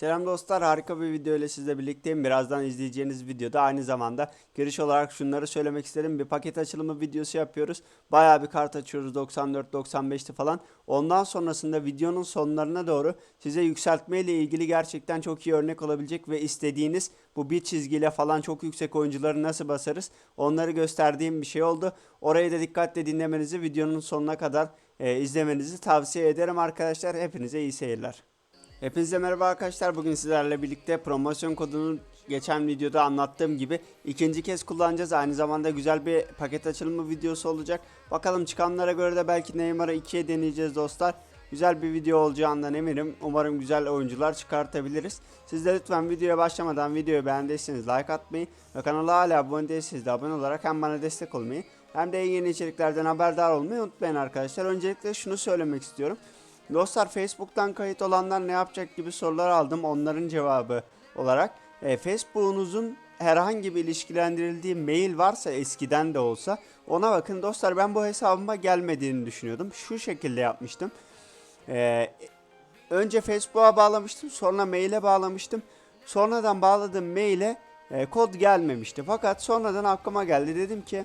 Selam dostlar harika bir video ile sizle birlikteyim. Birazdan izleyeceğiniz videoda aynı zamanda giriş olarak şunları söylemek istedim. Bir paket açılımı videosu yapıyoruz. Bayağı bir kart açıyoruz 94-95'ti falan. Ondan sonrasında videonun sonlarına doğru size yükseltme ile ilgili gerçekten çok iyi örnek olabilecek ve istediğiniz bu bir çizgiyle falan çok yüksek oyuncuları nasıl basarız onları gösterdiğim bir şey oldu. Orayı da dikkatle dinlemenizi videonun sonuna kadar e, izlemenizi tavsiye ederim arkadaşlar. Hepinize iyi seyirler. Hepinize merhaba arkadaşlar. Bugün sizlerle birlikte promosyon kodunu geçen videoda anlattığım gibi ikinci kez kullanacağız. Aynı zamanda güzel bir paket açılımı videosu olacak. Bakalım çıkanlara göre de belki Neymar'ı ikiye deneyeceğiz dostlar. Güzel bir video olacağından eminim. Umarım güzel oyuncular çıkartabiliriz. Siz de lütfen videoya başlamadan videoyu beğendiyseniz like atmayı ve kanala hala abone değilseniz de abone olarak hem bana destek olmayı hem de yeni içeriklerden haberdar olmayı unutmayın arkadaşlar. Öncelikle şunu söylemek istiyorum. Dostlar Facebook'tan kayıt olanlar ne yapacak gibi sorular aldım. Onların cevabı olarak e, Facebook'unuzun herhangi bir ilişkilendirildiği mail varsa eskiden de olsa ona bakın dostlar ben bu hesabıma gelmediğini düşünüyordum. Şu şekilde yapmıştım. E, önce Facebook'a bağlamıştım sonra maile bağlamıştım. Sonradan bağladığım maile e, kod gelmemişti. Fakat sonradan aklıma geldi dedim ki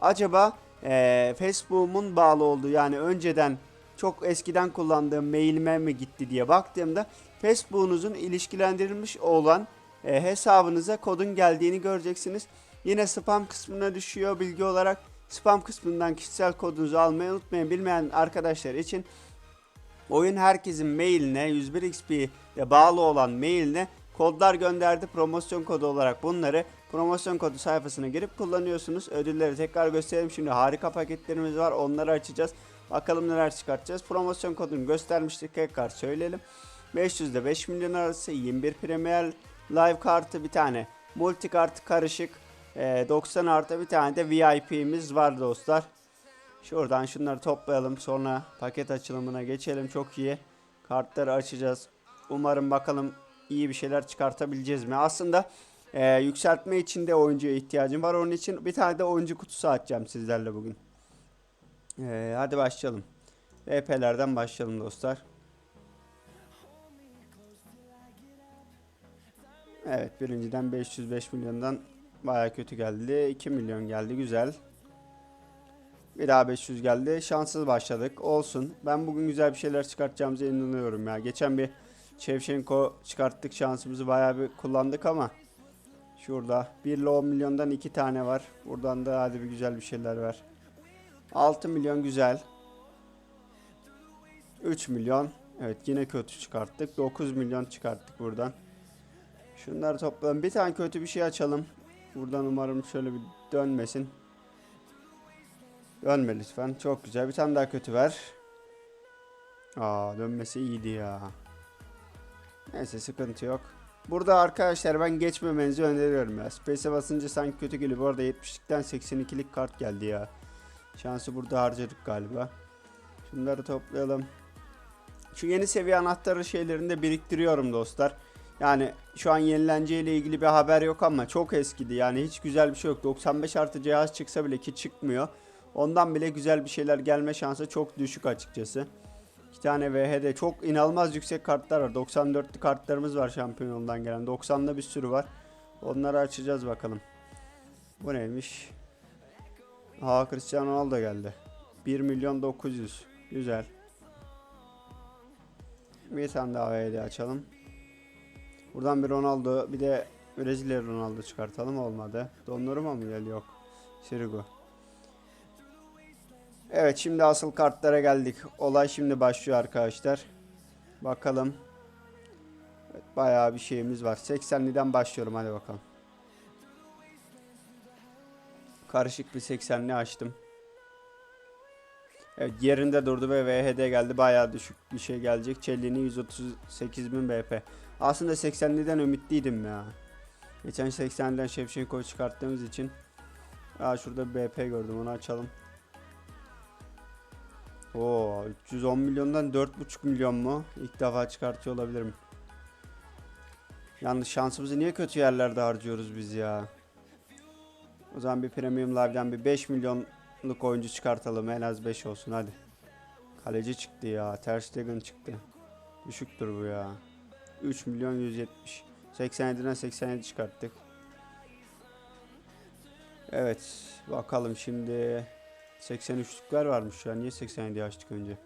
acaba e, Facebook'umun bağlı olduğu yani önceden çok eskiden kullandığım mailime mi gitti diye baktığımda Facebook'unuzun ilişkilendirilmiş olan e, hesabınıza kodun geldiğini göreceksiniz. Yine spam kısmına düşüyor bilgi olarak. Spam kısmından kişisel kodunuzu almayı unutmayın. Bilmeyen arkadaşlar için oyun herkesin mailine 101xp'ye bağlı olan mailine kodlar gönderdi. Promosyon kodu olarak bunları promosyon kodu sayfasına girip kullanıyorsunuz. Ödülleri tekrar gösterelim. Şimdi harika paketlerimiz var. Onları açacağız. Bakalım neler çıkartacağız. Promosyon kodunu göstermiştik. Tekrar söyleyelim. 500 ile 5 milyon arası 21 Premier Live kartı bir tane. Multi kart karışık. e, 90 artı bir tane de VIP'miz var dostlar. Şuradan şunları toplayalım. Sonra paket açılımına geçelim. Çok iyi. Kartları açacağız. Umarım bakalım iyi bir şeyler çıkartabileceğiz mi? Aslında e, yükseltme için de oyuncuya ihtiyacım var. Onun için bir tane de oyuncu kutusu açacağım sizlerle bugün. Ee, hadi başlayalım. VP'lerden başlayalım dostlar. Evet birinciden 505 milyondan baya kötü geldi. 2 milyon geldi güzel. Bir daha 500 geldi. Şanssız başladık. Olsun. Ben bugün güzel bir şeyler çıkartacağımıza inanıyorum ya. Geçen bir Şevşenko çıkarttık şansımızı bayağı bir kullandık ama şurada 1 ile 10 milyondan 2 tane var. Buradan da hadi bir güzel bir şeyler ver. 6 milyon güzel. 3 milyon. Evet yine kötü çıkarttık. 9 milyon çıkarttık buradan. Şunları toplayalım. Bir tane kötü bir şey açalım. Buradan umarım şöyle bir dönmesin. Dönme lütfen. Çok güzel. Bir tane daha kötü ver. Aa dönmesi iyiydi ya. Neyse sıkıntı yok. Burada arkadaşlar ben geçmemenizi öneriyorum ya. Space'e basınca sanki kötü geliyor. Bu arada 70'likten 82'lik kart geldi ya. Şansı burada harcadık galiba. Şunları toplayalım. Şu yeni seviye anahtarı şeylerini de biriktiriyorum dostlar. Yani şu an yenileneceğiyle ilgili bir haber yok ama çok eskidi. Yani hiç güzel bir şey yok. 95 artı cihaz çıksa bile ki çıkmıyor. Ondan bile güzel bir şeyler gelme şansı çok düşük açıkçası. İki tane VHD çok inanılmaz yüksek kartlar var. 94'lü kartlarımız var şampiyonundan gelen. 90'da bir sürü var. Onları açacağız bakalım. Bu neymiş? Aa Cristiano Ronaldo geldi. 1 milyon 900. Güzel. Bir tane daha VD açalım. Buradan bir Ronaldo bir de Brezilya Ronaldo çıkartalım olmadı. Donnarumma mı geliyor? Yok. Sirigu. Evet şimdi asıl kartlara geldik. Olay şimdi başlıyor arkadaşlar. Bakalım. Evet, bayağı bir şeyimiz var. 80'liden başlıyorum hadi bakalım. Karışık bir 80'li açtım. Evet yerinde durdu ve VHD geldi. Bayağı düşük bir şey gelecek. Çelliğini 138.000 BP. Aslında 80'liden ümitliydim ya. Geçen 80'den Şevşenko çıkarttığımız için. Aa şurada BP gördüm onu açalım. Oo 310 milyondan 4.5 milyon mu? İlk defa çıkartıyor olabilirim. Yalnız şansımızı niye kötü yerlerde harcıyoruz biz ya? O zaman bir Premium Live'den bir 5 milyonluk oyuncu çıkartalım. En az 5 olsun hadi. Kaleci çıktı ya. Ter Stegen çıktı. Düşüktür bu ya. 3 milyon 170. 87'den 87 çıkarttık. Evet. Bakalım şimdi 83'lükler varmış ya. Niye 87 açtık önce?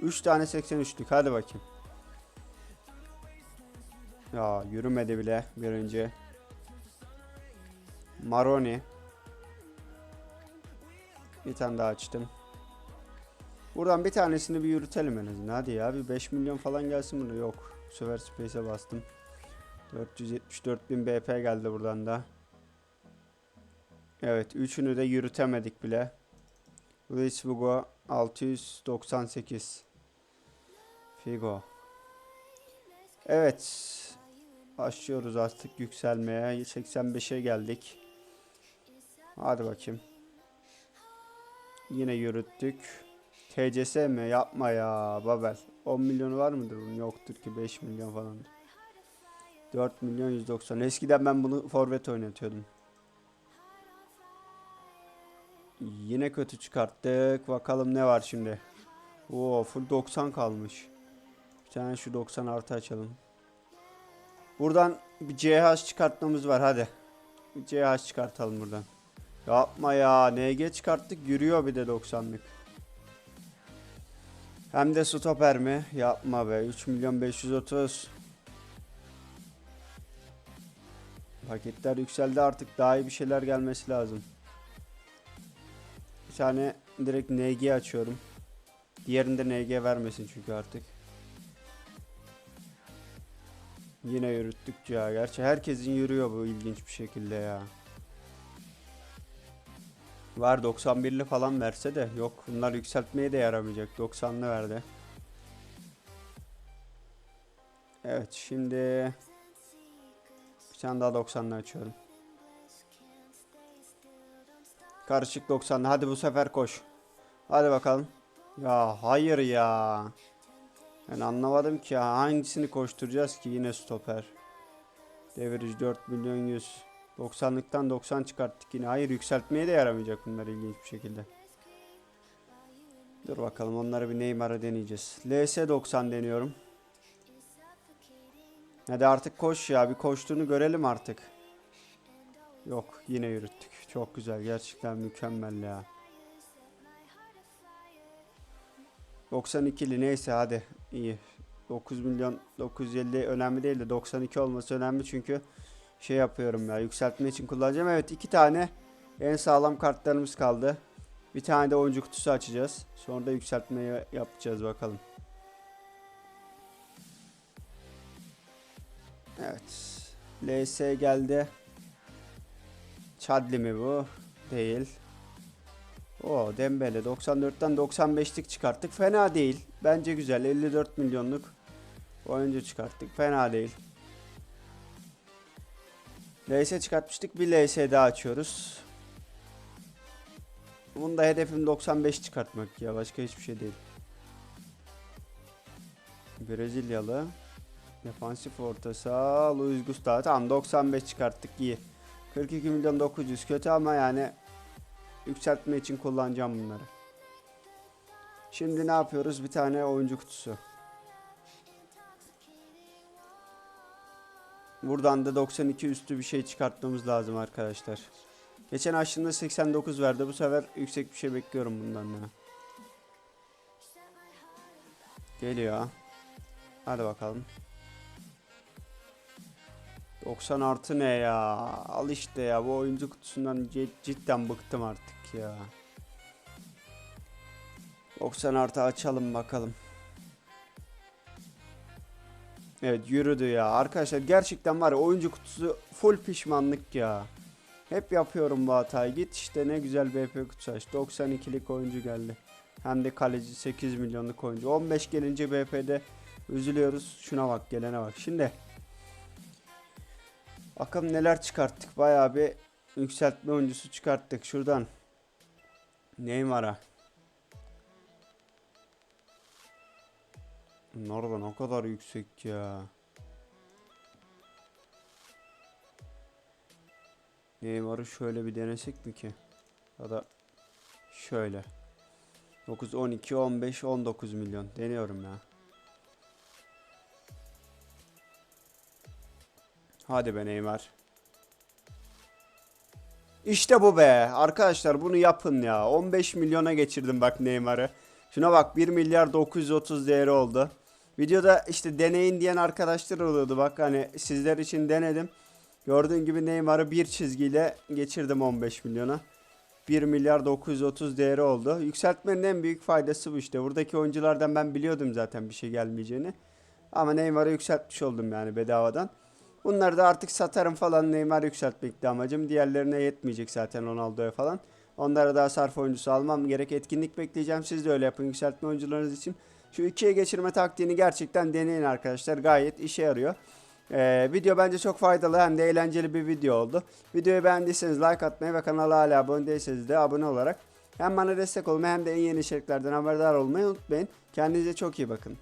3 tane 83'lük. Hadi bakayım. Ya yürümedi bile bir önce. Maroni. Bir tane daha açtım. Buradan bir tanesini bir yürütelim en azından. Hadi ya bir 5 milyon falan gelsin bunu. Yok. Bu sefer Space'e bastım. 474 bin BP geldi buradan da. Evet. Üçünü de yürütemedik bile. Luis Figo 698. Figo. Evet. Başlıyoruz artık yükselmeye. 85'e geldik. Hadi bakayım. Yine yürüttük. TCS mi? Yapma ya Babel. 10 milyonu var mıdır bunun? Yoktur ki 5 milyon falandır. 4 milyon 190. Eskiden ben bunu forvet oynatıyordum. Yine kötü çıkarttık. Bakalım ne var şimdi. Oo full 90 kalmış. Bir tane şu 90 artı açalım. Buradan bir CH çıkartmamız var hadi. Bir CH çıkartalım buradan. Yapma ya. NG çıkarttık. Yürüyor bir de 90'lık. Hem de stoper mi? Yapma be. 3 milyon 530. Paketler yükseldi artık. Daha iyi bir şeyler gelmesi lazım. Bir tane direkt NG açıyorum. Diğerinde NG vermesin çünkü artık. Yine yürüttük ya. Gerçi herkesin yürüyor bu ilginç bir şekilde ya. Var 91'li falan verse de yok bunlar yükseltmeye de yaramayacak. 90'lı verdi. Evet şimdi bir tane daha 90'lı açıyorum. Karışık 90'lı. Hadi bu sefer koş. Hadi bakalım. Ya hayır ya. Ben anlamadım ki. Hangisini koşturacağız ki yine stoper. Devirici 4 milyon 100. 90'lıktan 90 çıkarttık yine. Hayır yükseltmeye de yaramayacak bunlar ilginç bir şekilde. Dur bakalım onları bir Neymar'a deneyeceğiz. LS 90 deniyorum. Hadi artık koş ya. Bir koştuğunu görelim artık. Yok yine yürüttük. Çok güzel. Gerçekten mükemmel ya. 92'li neyse hadi iyi. 9 milyon 950 önemli değil de 92 olması önemli çünkü şey yapıyorum ya yükseltme için kullanacağım. Evet iki tane en sağlam kartlarımız kaldı. Bir tane de oyuncu kutusu açacağız. Sonra da yükseltmeyi yapacağız bakalım. Evet. LS geldi. Chadli mi bu? Değil. O Dembele 94'ten 95'lik çıkarttık. Fena değil. Bence güzel. 54 milyonluk oyuncu çıkarttık. Fena değil. LS çıkartmıştık. Bir LS daha açıyoruz. Bunda hedefim 95 çıkartmak ya. Başka hiçbir şey değil. Brezilyalı. Defansif orta saha. Luis Gustavo. Tamam 95 çıkarttık. iyi. 42 milyon 900 kötü ama yani yükseltme için kullanacağım bunları. Şimdi ne yapıyoruz? Bir tane oyuncu kutusu. Buradan da 92 üstü bir şey çıkartmamız lazım arkadaşlar. Geçen açtığımda 89 verdi. Bu sefer yüksek bir şey bekliyorum bundan da. Geliyor. Hadi bakalım. 90 artı ne ya? Al işte ya bu oyuncu kutusundan cidden bıktım artık ya. 90 artı açalım bakalım. Evet yürüdü ya. Arkadaşlar gerçekten var ya oyuncu kutusu full pişmanlık ya. Hep yapıyorum bu hatayı. Git işte ne güzel BP kutusu aç. 92'lik oyuncu geldi. Hem de kaleci 8 milyonluk oyuncu. 15 gelince BP'de üzülüyoruz. Şuna bak gelene bak. Şimdi bakalım neler çıkarttık. Bayağı bir yükseltme oyuncusu çıkarttık. Şuradan Neymar'a. Nereden o kadar yüksek ya. Neymar'ı şöyle bir denesek mi ki? Ya da şöyle. 9, 12, 15, 19 milyon. Deniyorum ya. Hadi be Neymar. İşte bu be. Arkadaşlar bunu yapın ya. 15 milyona geçirdim bak Neymar'ı. Şuna bak 1 milyar 930 değeri oldu. Videoda işte deneyin diyen arkadaşlar oluyordu. Bak hani sizler için denedim. Gördüğün gibi Neymar'ı bir çizgiyle geçirdim 15 milyona. 1 milyar 930 değeri oldu. Yükseltmenin en büyük faydası bu işte. Buradaki oyunculardan ben biliyordum zaten bir şey gelmeyeceğini. Ama Neymar'ı yükseltmiş oldum yani bedavadan. Bunları da artık satarım falan. Neymar yükseltmekti amacım. Diğerlerine yetmeyecek zaten Ronaldo'ya falan. Onlara daha sarf oyuncusu almam gerek. Etkinlik bekleyeceğim. Siz de öyle yapın yükseltme oyuncularınız için. Şu ikiye geçirme taktiğini gerçekten deneyin arkadaşlar. Gayet işe yarıyor. Ee, video bence çok faydalı hem de eğlenceli bir video oldu. Videoyu beğendiyseniz like atmayı ve kanala hala abone değilseniz de abone olarak hem bana destek olmayı hem de en yeni içeriklerden haberdar olmayı unutmayın. Kendinize çok iyi bakın.